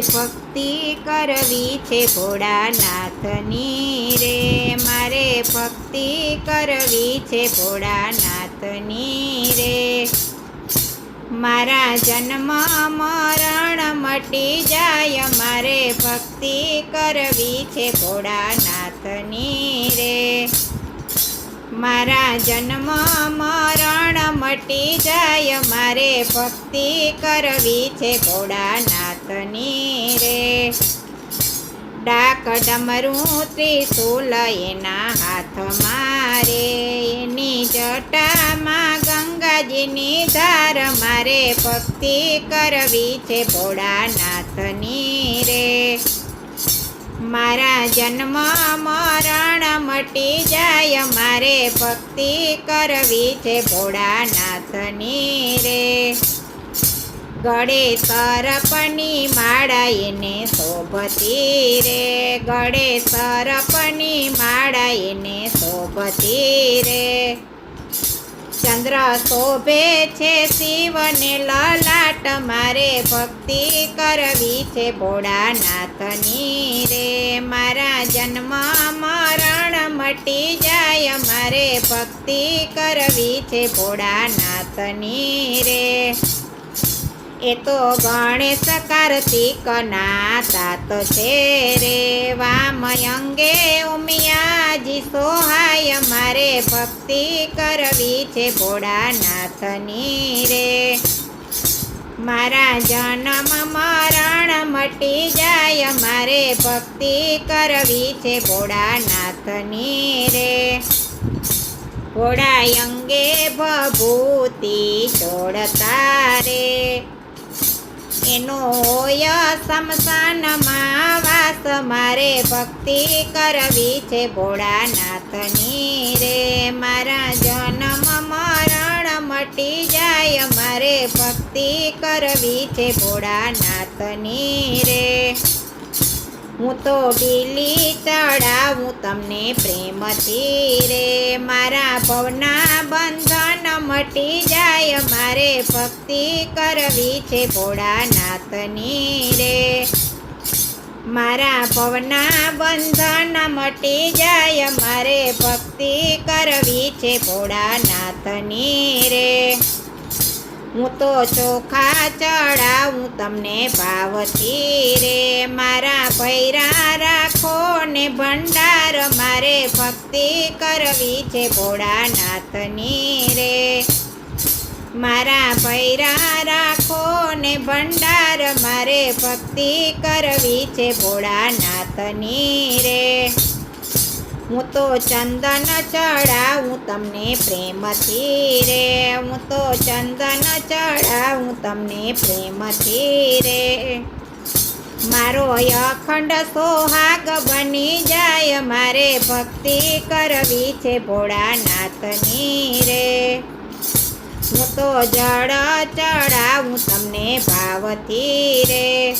ભક્તિ કરવી છે ભોળાનાથની રે. મારે ભક્તિ કરવી છે ભોળાનાથની રે. મારા જન્મ મરણ મટી જાય, મારે ભક્તિ કરવી છે ભોળાનાથની રે. મારા જન્મ મરણ મટી જાય, મારે ભક્તિ કરવી છે ભોળાનાથની રે. ડાક ડમરું ત્રિશુલ એના હાથ મારે, એની જટામાં ગંગાજીની ધાર મારે ભક્તિ કરવી છે ભોળાનાથની રે. મારા જન્મ મરણ મટી જાય, મારે ભક્તિ કરવી છે ભોળાનાથની રે. ગળે સરપની માળા એને શોભતી રે, ગળે સરપની માળા એને શોભતી રે. ચંદ્ર શોભે છે શિવને લલાટ, મારે ભક્તિ કરવી છે ભોળાનાથની રે. મારા જન્મ મરણ મટી જાય, મારે ભક્તિ કરવી છે ભોળાનાથની રે. એ તો ગણેશ કાર્તિક ના તાત છે રે વામયંગે ઉમિયાજી સોહાય, મારે ભક્તિ કરવી છે ભોળાનાથની રે. મારા જન્મ મરણ મટી જાય, મારે ભક્તિ કરવી છે ભોળાનાથની રે. ભોળાયંગે ભભૂતિ છોડતા રે. એનો હોય સમસાનમાં વાસ મારે ભક્તિ કરવી છે ભોળાનાથની રે. મારા જન્મ મરણ મટી જાય. મારે ભક્તિ કરવી છે ભોળાનાથની રે. હું તો બીલી ચડાવું, તમને પ્રેમથી રે. મારા ભવના બંધન મટી જાય, મારે ભક્તિ કરવી છે ભોળાનાથની રે. મારા ભવના બંધન મટી જાય, મારે ભક્તિ કરવી છે ભોળાનાથની રે. હું તો ચોખા ચડાવું, તમને ભાવથી રે. ભંડાર મારે ભક્તિ કરવી છે ભોળાનાથની રે. મારા ભૈરા રાખો ને ભંડાર મારે ભક્તિ કરવી છે ભોળાનાથની રે. હું તો ચંદન ચડાવું તમને પ્રેમથી રે. હું તો ચંદન ચડાવું તમને પ્રેમથી રે. મારો અખંડ સોહાગ બની જાય, મારે ભક્તિ કરવી છે ભોળાનાથની રે. હું તો જળ ચડાવું તમને ભાવથી રે.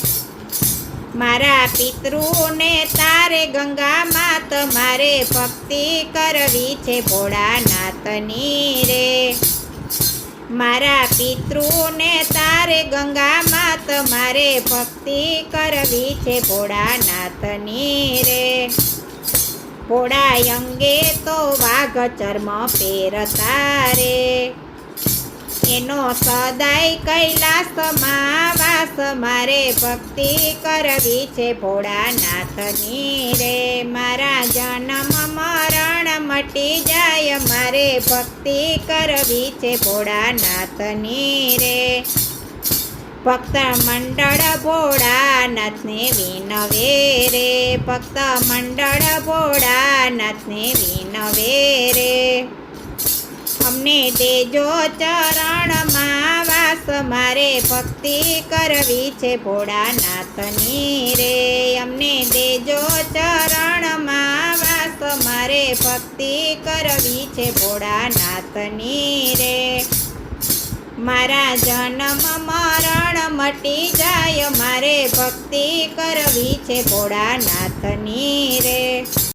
મારા પિતૃને તારે ગંગા માત મારે ભક્તિ કરવી છે ભોળાનાથની રે. મારા પિતૃને તારે ગંગા માત મારે ભક્તિ કરવી છે ભોળાનાથની રે. ભોળા અંગે તો વાઘ ચર્મ પહેરતા રે. એનો સદાય કૈલાસમાં વાસ મારે ભક્તિ કરવી છે ભોળાનાથની રે. મારા જન્મ મરણ મટી જાય, મારે ભક્તિ કરવી છે ભોળાનાથની રે. ભક્ત મંડળ ભોળાનાથને વિનવે રે. ભક્ત મંડળ ભોળાનાથને વિનવે રે. અમને દેજો ચરણમાં વાસ, મારે ભક્તિ કરવી છે ભોળાનાથની રે. અમને દેજો ચરણમાં વાસ, મારે ભક્તિ કરવી છે ભોળાનાથની રે. મારા જન્મ મરણ મટી જાય, મારે ભક્તિ કરવી છે ભોળાનાથની રે.